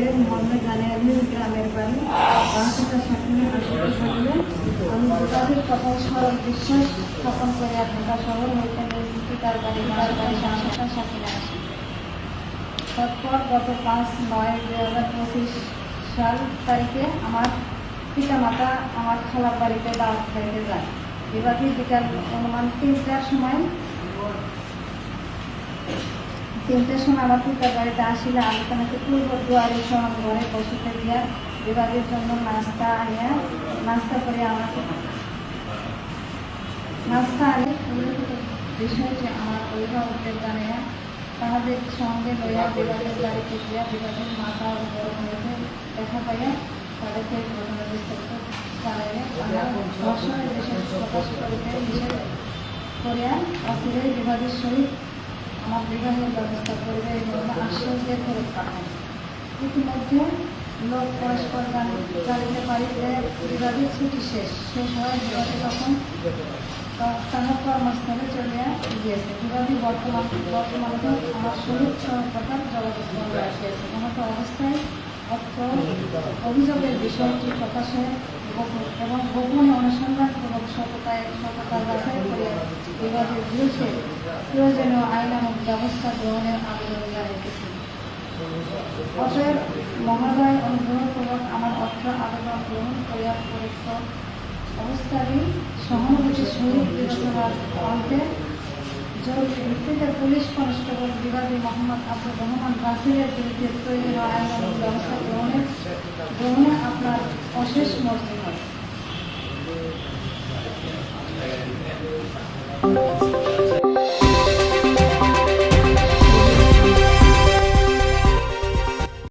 আমাদের মর্মে জানে আমি গ্রামের বাড়ি। বাঁকুড়ার সাথে হাসপাতাল আমি তাদের কথা সরল বিশ্বাস স্থাপন করে ঢাকা শহর ওইখানে পিতার বাড়ি মার বাড়ি হাসপাতাল সাথে আসি। তারপর গত পাঁচ, নয় দু হাজার পঁচিশ সাল তারিখে আমার পিতামাতা আমার খালার বাড়িতে দাওয়াত খাইতে যায়। বিভাগী বিকাল অনুমান তিনটার সময় তিনটার সময় আমার পিতার বাড়িতে আসিলে আমি তাকে পূর্ব দুয়ারে সমান ঘরে বসিতে দিয়া বিবাদের জন্য নাস্তা আনিয়া, নাস্তা করে আমাকে নাস্তা আনি উল্লেখিত বিষয়টি আমার অভিভাবকদের জানাইয়া তাহাদের সঙ্গে লইয়া বিবাদের বাড়িতে গিয়া বিবাদের মাতা ও বড় হইতে দেখা পাইয়া তাদেরকে ঘটনা বিস্তারিত আমার ধর্ষণের বিষয় প্রকাশ করিতে নিষেধ করিয়া অচিরেই বিবাদের সহিত আমার বিবাহের ব্যবস্থা করবে জন্য আশ্বাস ফেরত পাঠান ইতিমধ্যে লোক পরস্পর জান- জানিতে পারি যে ছুটি শেষ। শেষ হওয়ার বিবাদে তখন তাহার কর্মস্থলে চলিয়া গিয়েছে। বিবাদী বর্তমান বর্তমানে আমার সহিত সহপ্রকার জগৎস্থলে আসিয়াছে। এমত অবস্থায় অত্র অভিযোগের বিষয়টি প্রকাশে এবং গোপনে অনুসন্ধানপূর্বক বিবাদের বিরুদ্ধে প্রয়োজনীয় আইনানুক ব্যবস্থা গ্রহণের আবেদন জানাইতেছি অতএব মহোদয় অনুগ্রহপূর্বক আমার অর্থ আবেদন গ্রহণ করিয়া প্রদত্ত অবস্থারই সহানুভূতির সহিত বিবেচনার অন্তে জরুরি ভিত্তিতে পুলিশ কনস্টেবল বিবাদী মোহাম্মদ আব্দুর রহমান রাসিলের বিরুদ্ধে প্রয়োজনীয় আইনানুক ব্যবস্থা গ্রহণের গ্রহণে আপনার অশেষ হয়